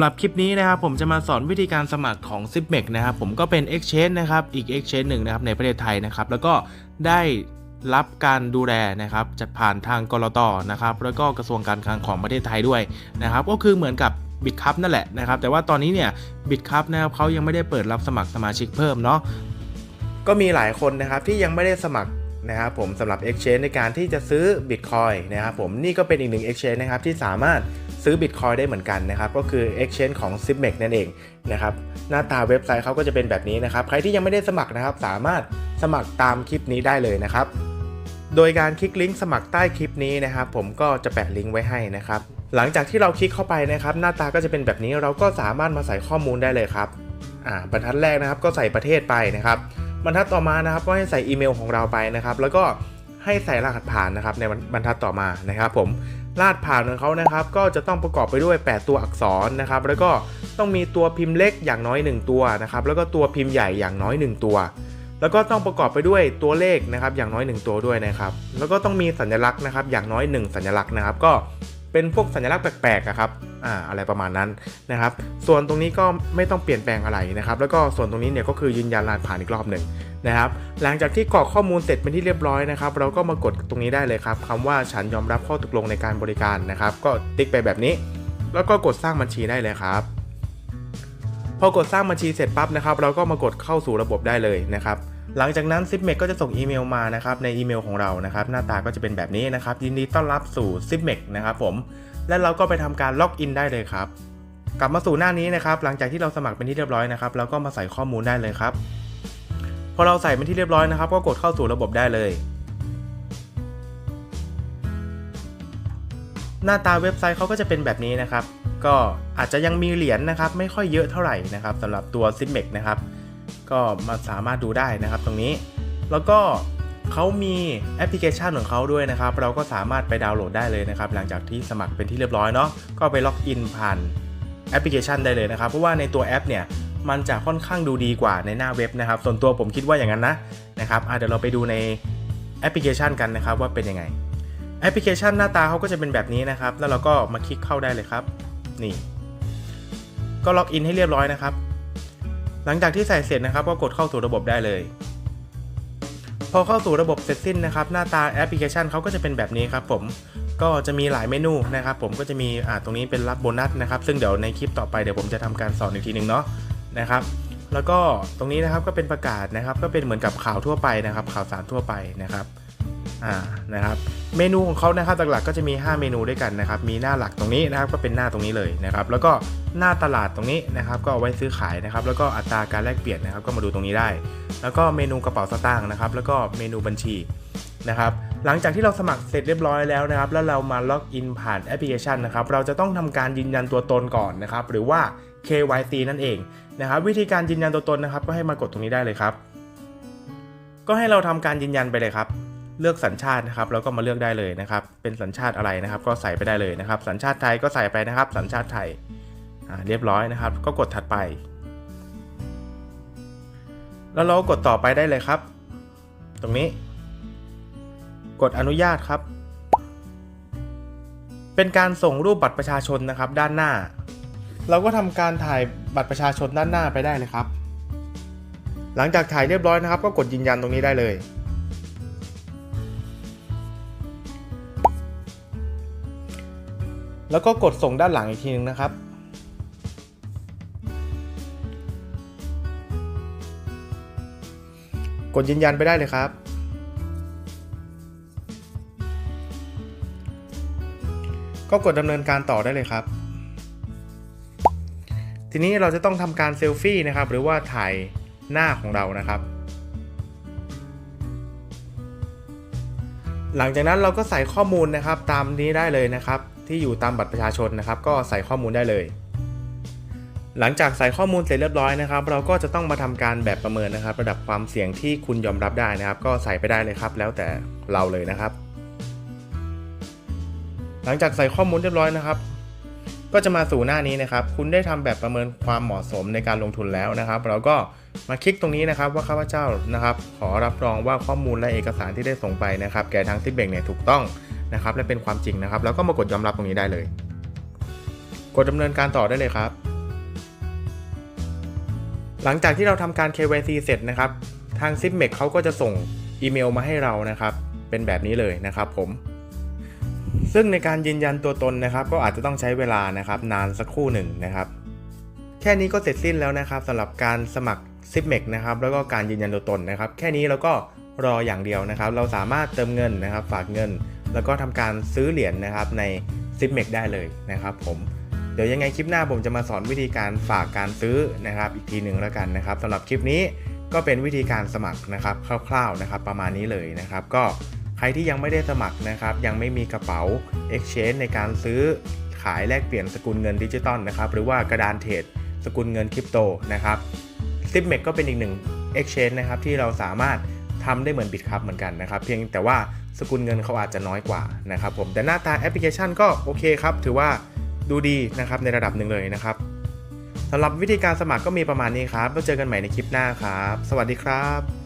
สำหรับคลิปนี้นะครับผมจะมาสอนวิธีการสมัครของ z i p m e x นะครับผมก็เป็น Exchange นะครับอีก Exchange หนึ่งนะครับในประเทศไทยนะครับแล้วก็ได้รับการดูแลนะครับจัดผ่านทางกรตนะครับแล้วก็กระทรวงการคลังของประเทศไทยด้วยนะครับก็คือเหมือนกับบิตคัพนั่นแหละนะครับแต่ว่าตอนนี้เนี่ยบิตคัพนะครับเขายังไม่ได้เปิดรับสมัครสมาชิกเพิ่มเนาะก็มีหลายคนนะครับที่ยังไม่ได้สมัครนะครับผมสำหรับ Exchange ในการที่จะซื้อ Bitcoin นะครับผมนี่ก็เป็นอีกหนึ่ง Exchange นะครับที่สามารถ ซื้อ Bitcoin ได้เหมือนกันนะครับ ก็คือ Exchange ของ z i p m e x นั่นเองนะครับ หน้าตาเว็บไซต์เขาก็จะเป็นแบบนี้นะครับ ใครที่ยังไม่ได้สมัครนะครับ สามารถสมัครตามคลิปนี้ได้เลยนะครับ โดยการคลิกลิงก์สมัครใต้คลิปนี้นะครับ ผมก็จะแปะลิงก์ไว้ให้นะครับ หลังจากที่เราคลิกเข้าไปนะครับ หน้าตาก็จะเป็นแบบนี้ เราก็สามารถมาใส่ข้อมูลได้เลยครับ อ่า บรรทัดแรกนะครับ ก็ใส่ประเทศไปนะครับ บรรทัดต่อมานะครับ ก็ให้ใส่อีเมลของเราไปนะครับ แล้วก็ ให้ใส่รหัสผ่านนะครับในบรรทัดต่อมานะครับผมรหัสผ่านของเขานะครับก็จะต้องประกอบไปด้วย 8 ตัวอักษรนะครับแล้วก็ต้องมีตัวพิมพ์เล็กอย่างน้อย 1 ตัวนะครับแล้วก็ตัวพิมพ์ใหญ่อย่างน้อย 1 ตัว แล้วก็ต้องประกอบไปด้วยตัวเลขนะครับอย่างน้อย 1 ตัวด้วยนะครับแล้วก็ต้องมีสัญลักษณ์นะครับอย่างน้อย 1 สัญลักษณ์นะครับก็เป็นพวกสัญลักษณ์แปลกๆครับอ่าอะไรประมาณนั้นนะครับ ส่วนตรงนี้ก็ไม่ต้องเปลี่ยนแปลงอะไรนะครับ แล้วก็ส่วนตรงนี้เนี่ยก็คือยืนยันรหัสผ่านอีกรอบหนึ่ง นะครับ หลังจากที่กรอกข้อมูลเสร็จเป็นที่เรียบร้อยนะครับ เราก็มากดตรงนี้ได้เลยครับคำว่าฉันยอมรับข้อตกลงในการบริการนะครับ ก็ติ๊กไปแบบนี้ แล้วก็กดสร้างบัญชีได้เลยครับ พอกดสร้างบัญชีเสร็จปั๊บนะครับ เราก็มากดเข้าสู่ระบบได้เลยนะครับหลังจากนั้น z i p m e x ก็จะส่งอีเมลมานะครับในอีเมลของเรานะครับหน้าตาก็จะเป็นแบบนี้นะครับยินดีต้อนรับสู่ z i p m e x นะครับผมและเราก็ไปทำการล็อกอินได้เลยครับ กลับมาสู่หน้านี้นะครับหลังจากที่เราสมัครเป็นที่เรียบร้อยนะครับเราก็มาใส่ข้อมูลได้เลยครับ อเราใส่เป็นที่เรียบร้อยนะครับ ก็กดเข้าสู่ระบบได้เลย หน้าตาเว็บไซต์เขาก็จะเป็นแบบนี้นะครับ ก็อาจจะยังมีเหรียญนะครับ ไม่ค่อยเยอะเท่าไหร่นะครับสำหรับตัว z i m e x นะครับ ก็มาสามารถดูได้นะครับตรงนี้ แล้วก็เขามีแอปพลิเคชันของเขาด้วยนะครับ เราก็สามารถไปดาวน์โหลดได้เลยนะครับ หลังจากที่สมัครเป็นที่เรียบร้อยเนาะก็ไปล็อกอินผ่านแอปพลิเคชันได้เลยนะครับ เพราะว่าในตัวแอปเนี่ย มันจะค่อนข้างดูดีกว่าในหน้าเว็บนะครับ ส่วนตัวผมคิดว่าอย่างนั้นนะนะครับเดี๋ยวเราไปดูในแอปพลิเคชันกันนะครับว่าเป็นยังไง แอปพลิเคชันหน้าตาเขาก็จะเป็นแบบนี้นะครับ แล้วเราก็มาคลิกเข้าได้เลยครับ นี่ ก็ล็อกอินให้เรียบร้อยนะครับ หลังจากที่ใส่เสร็จนะครับ ก็กดเข้าสู่ระบบได้เลย พอเข้าสู่ระบบเสร็จสิ้นนะครับ หน้าตาแอปพลิเคชันเขาก็จะเป็นแบบนี้ครับ ผมก็จะมีหลายเมนูนะครับ ผมก็จะมีอ่าตรงนี้เป็นรับโบนัสนะครับ ซึ่งเดี๋ยวในคลิปต่อไปเดี๋ยวผมจะทำการสอนอีกทีหนึ่งเนาะ นะครับ แล้วก็ตรงนี้นะครับก็เป็นประกาศนะครับ ก็เป็นเหมือนกับข่าวทั่วไปนะครับ ข่าวสารทั่วไปนะครับอ่านะครับ เมนูของเขานะครับหลักๆก็จะมี 5 เมนูด้วยกันนะครับ มีหน้าหลักตรงนี้นะครับ ก็เป็นหน้าตรงนี้เลยนะครับ แล้วก็หน้าตลาดตรงนี้นะครับ ก็เอาไว้ซื้อขายนะครับ แล้วก็อัตราการแลกเปลี่ยนนะครับ ก็มาดูตรงนี้ได้ แล้วก็เมนูกระเป๋าสตางค์นะครับ แล้วก็เมนูบัญชีนะครับหลังจากที่เราสมัครเสร็จเรียบร้อยแล้วนะครับ แล้วเรามาล็อกอินผ่านแอปพลิเคชันนะครับ เราจะต้องทำการยืนยันตัวตนก่อนนะครับ หรือว่า KYC นั่นเอง นะครับวิธีการยืนยันตัวตนนะครับ ก็ให้มากดตรงนี้ได้เลยครับ ก็ให้เราทำการยืนยันไปเลยครับ เลือกสัญชาตินะครับแล้วก็มาเลือกได้เลยนะครับ เป็นสัญชาติอะไรนะครับ ก็ใส่ไปได้เลยนะครับ สัญชาติไทยก็ใส่ไปนะครับ สัญชาติไทยอ่าเรียบร้อยนะครับ ก็กดถัดไป แล้วเราก็กดต่อไปได้เลยครับ ตรงนี้ กดอนุญาตครับ เป็นการส่งรูปบัตรประชาชนนะครับ ด้านหน้า เราก็ทำการถ่ายบัตรประชาชนด้านหน้าไปได้เลยครับ หลังจากถ่ายเรียบร้อยนะครับ ก็กดยืนยันตรงนี้ได้เลย แล้วก็กดส่งด้านหลังอีกทีนึงนะครับกดยืนยันไปได้เลยครับ ก็กดดำเนินการต่อได้เลยครับ ทีนี้เราจะต้องทำการเซลฟี่นะครับ หรือว่าถ่ายหน้าของเรานะครับ หลังจากนั้นเราก็ใส่ข้อมูลนะครับ ตามนี้ได้เลยนะครับ ที่อยู่ตามบัตรประชาชนนะครับ ก็ใส่ข้อมูลได้เลย หลังจากใส่ข้อมูลเสร็จเรียบร้อยนะครับ เราก็จะต้องมาทำการแบบประเมินนะครับ ระดับความเสี่ยงที่คุณยอมรับได้นะครับ ก็ใส่ไปได้เลยครับ แล้วแต่เราเลยนะครับ หลังจากใส่ข้อมูลเรียบร้อยนะครับ ก็จะมาสู่หน้านี้นะครับ คุณได้ทำแบบประเมินความเหมาะสมในการลงทุนแล้วนะครับ เราก็มาคลิกตรงนี้นะครับว่าข้าพเจ้านะครับ ขอรับรองว่าข้อมูลและเอกสารที่ได้ส่งไปนะครับ แก่ทางซิปเบงเนี่ยถูกต้องนะครับ และเป็นความจริงนะครับ แล้วก็มากดยอมรับตรงนี้ได้เลย กดดำเนินการต่อได้เลยครับ หลังจากที่เราทำการ KYC เสร็จนะครับ ทาง s i p m e c เขาก็จะส่งอีเมลมาให้เรานะครับ เป็นแบบนี้เลยนะครับผม ซึ่งในการยืนยันตัวตนนะครับ ก็อาจจะต้องใช้เวลานะครับนานสักครู่หนึ่งนะครับ แค่นี้ก็เสร็จสิ้นแล้วนะครับสำหรับการสมัคร s i p m e c นะครับแล้วก็การยืนยันตัวตนนะครับ แค่นี้เราก็รออย่างเดียวนะครับ เราสามารถเติมเงินนะครับ ฝากเงิน แล้วก็ทำการซื้อเหรียญนะครับใน s i p m e c ได้เลยนะครับ ผมเดี๋ยวยังไงคลิปหน้าผมจะมาสอนวิธีการฝากการซื้อนะครับ อีกทีหนึ่งแล้วกันนะครับสำหรับคลิปนี้ก็เป็นวิธีการสมัครนะครับคร่าวๆนะครับ ประมาณนี้เลยนะครับ ก็ ใครที่ยังไม่ได้สมัครนะครับ ยังไม่มีกระเป๋า Exchange ในการซื้อขายแลกเปลี่ยนสกุลเงินดิจิตอลนะครับ หรือว่ากระดานเทรดสกุลเงินคริปโตนะครับ s i p m e c ก็เป็นอีกหนึ่ง Exchange นะครับที่เราสามารถทำได้เหมือนบิตคับเหมือนกันนะครับ เพียงแต่ว่าสกุลเงินเขาอาจจะน้อยกว่านะครับผมแต่หน้าตาแอปพลิเคชันก็โอเคครับ ถือว่าดูดีนะครับในระดับหนึ่งเลยนะครับสำหรับวิธีการสมัครก็มีประมาณนี้ครับแล้วเจอกันใหม่ในคลิปหน้าครับ สวัสดีครับ